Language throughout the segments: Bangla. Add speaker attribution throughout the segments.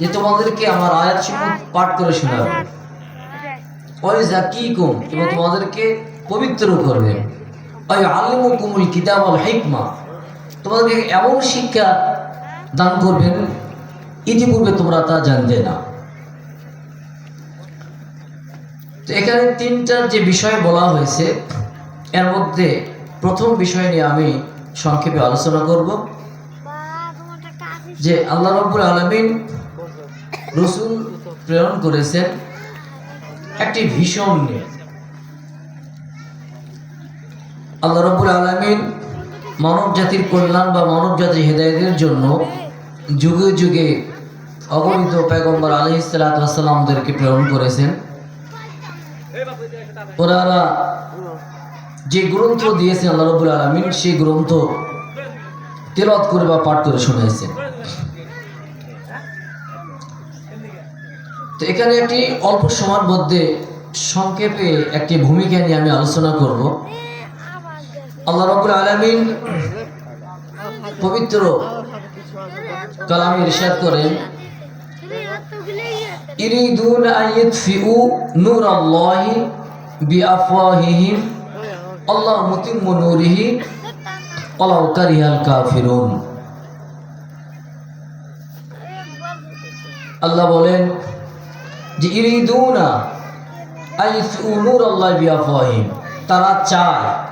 Speaker 1: যে তোমাদেরকে আমার আয়াত সমূহ পাঠ করে শোনাবে। ওই এবং তোমাদেরকে পবিত্র করবেন ওই আলিমুকুমুল কিতাব আল তোমাদেরকে এমন শিক্ষা দান করবেন, ইতিপূর্বে তোমরা তা না। তো এখানে তিনটার যে বিষয় বলা হয়েছে, এর মধ্যে প্রথম বিষয় নিয়ে আমি সংক্ষেপে আলোচনা করব। যে আল্লাহ রব্বুল আলমিন রসুল প্রেরণ করেছেন একটি ভীষণ নিয়ে আল্লাহ রব্বুল আলমিন মানব জাতির কল্যাণ বা মানব জাতির হেদায়তের জন্য যুগে যুগে অগণিত পেগম্বর আলী ইসালাতামদেরকে প্রেরণ করেছেন। ওনারা যে গ্রন্থ দিয়েছেন আল্লাহ রব্বুল আলমিন, সেই গ্রন্থ তেলত করে বা পাঠ করে শুনেছেন তো এখানে একটি অল্প সময়ের মধ্যে সংক্ষেপে একটি ভূমিকা নিয়ে আমি আলোচনা করব। আল্লাহ রবুল আলমিন পবিত্র কালামে ইরশাদ করেন, ইরিদুন আইয়ুতফিউ নূর আল্লাহি বিআফওয়াহিহিম, আল্লাহ মুতিম্মু নূরিহি ওয়ালাউ কারিহাল কাফিরুন। আল্লাহ বলেন যে তারা চায়।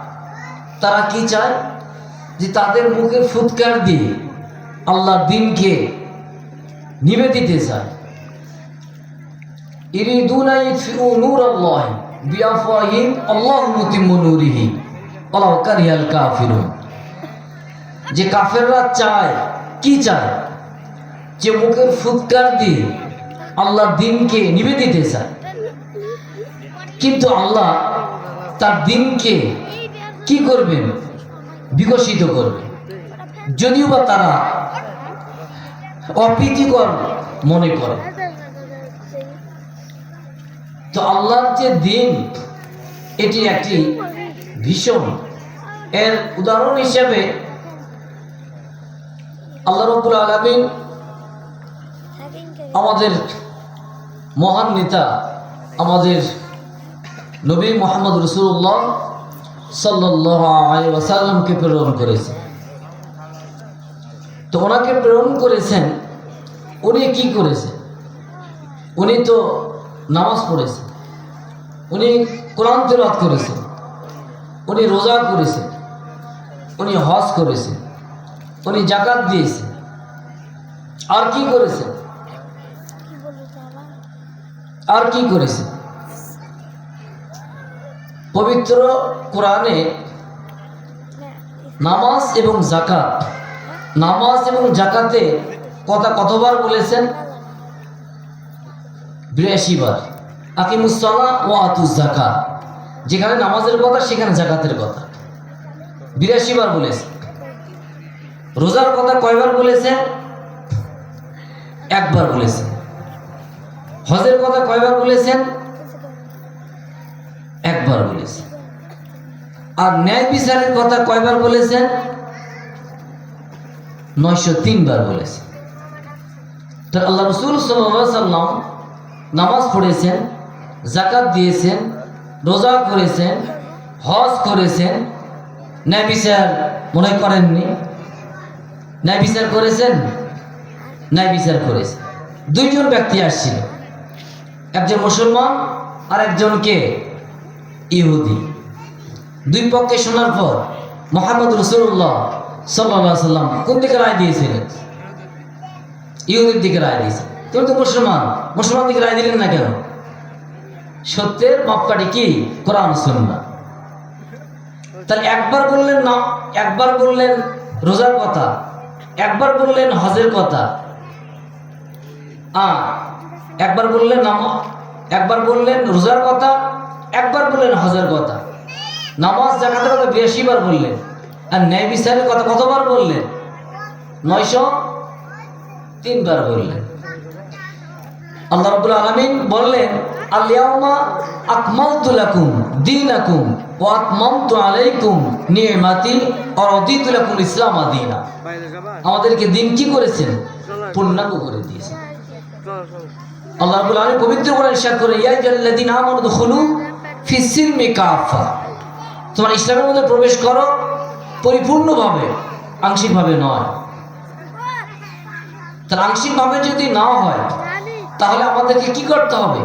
Speaker 1: তারা কি চায়? যে তাদের মুখের ফুৎকার দিয়ে আল্লাহ দিনকে নিবে দিতে চায়। আল্লাহ কাফিরুন। যে কাফেররা চায়, কি চায়? যে মুখের ফুৎকার দিয়ে আল্লাহ দিনকে নিবে দিতে চায়। কিন্তু আল্লাহ তার দিনকে কি করবেন? বিকশিত করবেন যদিও বা তারা অপ্রীতিকর মনে করে। তো আল্লাহর যে দিন, এটি একটি ভীষণ। এর উদাহরণ হিসেবে আল্লাহ রব্বুল আলমিন আমাদের মহান নেতা, আমাদের নবী মোহাম্মদ রসুল্লাহ সাল্লাহ ওয়াসাল্লামকে প্রেরণ করেছে তো ওনাকে প্রেরণ করেছেন, উনি কি করেছেন? উনি তো নামাজ পড়েছেন, উনি কোরআন তেলাত করেছেন, উনি রোজা করেছেন, উনি হজ করেছেন, উনি জাকাত দিয়েছেন। আর কি করেছেন? আর কি করেছে? পবিত্র কোরআনে নামাজ এবং জাকাত নামাজ এবং জাকাতে কথা কতবার বলেছেন? বিরাশি বার আকিমুসলা ও আতুস জাকা যেখানে নামাজের কথা, সেখানে জাকাতের কথা। বিরাশি বার বলেছে রোজার কথা কয়বার বলেছেন? একবার বলেছেন। হজের কথা কয়বার বলেছেন? একবার বলেছেন। আর ন্যায় বিচারের কথা কয়বার বলেছেন? নয়শো তিনবার বলেছেন। আল্লাহ রসুল সাল্লাম নামাজ পড়েছেন জাকাত দিয়েছেন, রোজা করেছেন, হজ করেছেন। ন্যায় বিচার মনে করেননি? ন্যায় বিচার করেছেন? ন্যায় বিচার করেছেন। দুইজন ব্যক্তি আসছিল। একজন মুসলমান আর একজনকে ইহুদি। দুই পক্ষে শোনার পর মোহাম্মদ রসুল্লাহ সাল্লা সাল্লাম কোন দিকে রায় দিয়েছিলেন? ইহুদির দিকে রায় দিয়েছে তুমি তো মুসলমান। মুসলমান দিকে রায় দিলেন না কেন? সত্যের মাপকাঠি কি? কোরআন সুন্না তাহলে একবার বললেন না, একবার বললেন রোজার কথা, একবার বললেন হজের কথা। আ একবার বললেন নামাজ একবার বললেন রোজার কথা একবার বললেন হজের কথা। নামাজ জাকাতের কথা বিরাশি বার বললেন আর ন্যায় বিচারের কথা কতবার বললেন? নয়শো তিনবার বললেন। আল্লাহ রাব্বুল আলামিন বললেন আলিয়াউমা আকমালতু লাকুম দীনাকুম ওয়া আতমামতু আলাইকুম নি'মাতি ওয়া রাদিতু লাকুম ইসলাম দীনা। আমাদেরকে দিন কি করেছেন? পূর্ণাঙ্গ করে দিয়েছেন। আল্লাহ পবিত্র কোরআন করে কাফা তোমরা ইসলামের মধ্যে প্রবেশ করো পরিপূর্ণভাবে, আংশিকভাবে নয়। তাহলে আংশিকভাবে যদি না হয়, তাহলে আমাদেরকে কি করতে হবে?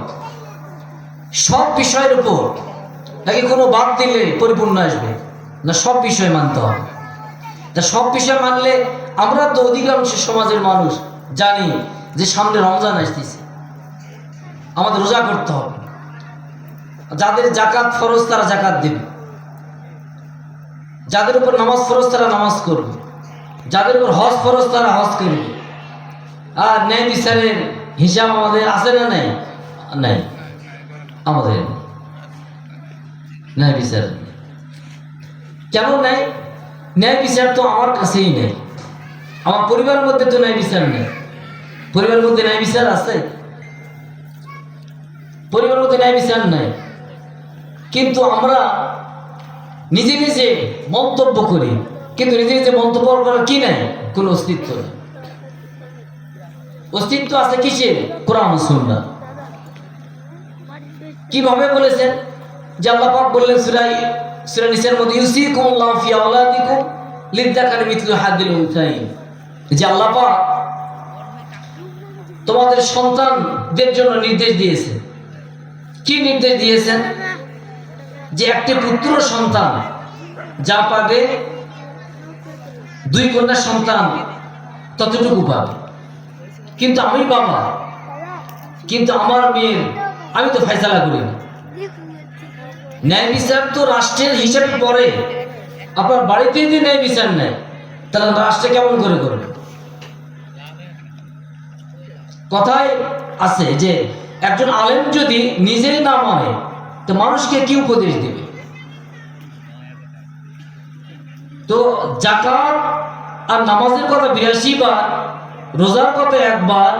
Speaker 1: সব বিষয়ের উপর, নাকি কোনো বাদ দিলে পরিপূর্ণ আসবে? না, সব বিষয় মানতে হবে। তা সব বিষয় মানলে আমরা তো অধিকাংশ সমাজের মানুষ জানি যে সামনে রমজান আসতেছে। আমাদের রোজা করতে হবে। যাদের জাকাত ফরজ, তারা জাকাত দেবে। যাদের উপর নামাজ ফরজ, তারা নামাজ করবে। যাদের উপর হজ ফরজ, তারা হজ করবে। আর ন্যায় বিচারের হিসাব আমাদের আছে না নাই? নাই। আমাদের ন্যায় বিচার। কেন নেই? ন্যায় বিচার তো আমার কাছেই নেই। আমার পরিবারের মধ্যে তো ন্যায় বিচার নেই। পরিবারের মধ্যে ন্যায় বিচার আছে? পরিবারের মধ্যে ন্যায় বিচার নেই। কিন্তু আমরা নিজে নিজে মন্তব্য করি, কিন্তু নিজে নিজে মন্তব্য করার কি নেই? কোনো অস্তিত্ব নেই। অস্তিত্ব আছে কিসের? কোরআন ও সুন্নাহ। কীভাবে বলেছেন? যে আল্লাহ পাক বললেন, সুরাই সুরা নিসের মধ্যে, ইউসিকুমুল্লাহু ফি আওলাদিকুম লিদ্দাকারি মিথলু হাদিল উনসাইন। যে আল্লাহ পাক তোমাদের সন্তানদের জন্য নির্দেশ দিয়েছে কি নির্দেশ দিয়েছেন? যে একটি পুত্র সন্তান যা পাবে, দুই কন্যা সন্তান ততটুকু পাবে। কিন্তু আমি বাবা, কিন্তু আমার মেয়ের, আমি তো ফয়সালা করি না। ন্যায় বিচার তো রাষ্ট্রের হিসেবে পড়ে। আপনার বাড়িতে যদি ন্যায় বিচার নেয়, তাহলে রাষ্ট্রে কেমন করে করবে? কথায় আছে যে একজন আলেম যদি নিজেই না মানে তো মানুষকে কি উপদেশ দেবে? তো জাকাত আর নামাজের কথা বিরাশি বার, রোজার কথা একবার